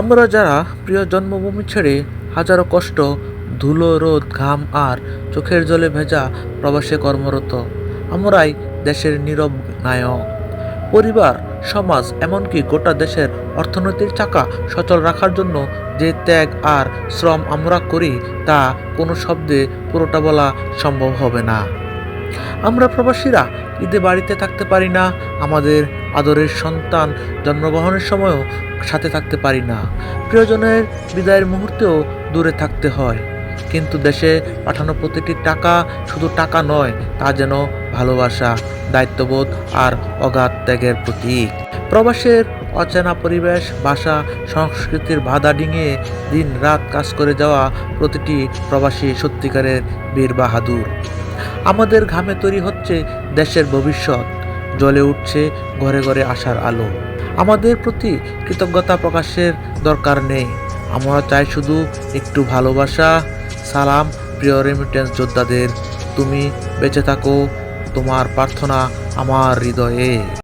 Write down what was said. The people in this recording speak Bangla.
আমরা যারা প্রিয় জন্মভূমি ছেড়ে হাজারো কষ্ট, ধুলো, রোদ, ঘাম আর চোখের জলে ভেজা প্রবাসে কর্মরত, আমরাই দেশের নীরব নায়ক। পরিবার, সমাজ, এমনকি গোটা দেশের অর্থনৈতিক চাকা সচল রাখার জন্য যে ত্যাগ আর শ্রম আমরা করি, তা কোনো শব্দে পুরোটা বলা সম্ভব হবে না। আমরা প্রবাসীরা ঈদে বাড়িতে থাকতে পারি না, আমাদের আদরের সন্তান জন্মগ্রহণের সময়ও সাথে থাকতে পারি না। প্রিয়জনের বিদায়ের মুহূর্তেও দূরে থাকতে হয়। কিন্তু দেশে পাঠানো প্রতিটি টাকা শুধু টাকা নয়, তা যেন ভালোবাসা, দায়িত্ববোধ আর অগাধ ত্যাগের প্রতীক। প্রবাসের অচেনা পরিবেশ, ভাষা, সংস্কৃতির বাধা ডিঙিয়ে দিন রাত কাজ করে যাওয়া প্রতিটি প্রবাসী সত্যিকারের বীর বাহাদুর। আমাদের ঘামে তৈরি হচ্ছে দেশের ভবিষ্যৎ। জ্বলে উঠছে ঘরে ঘরে আসার আলো। আমাদের প্রতি কৃতজ্ঞতা প্রকাশের দরকার নেই। আমরা চাই শুধু একটু ভালোবাসা। সালাম, প্রিয় রেমিটেন্স যোদ্ধাদের। তুমি বেঁচে থাকো। তোমার প্রার্থনা আমার হৃদয়ে।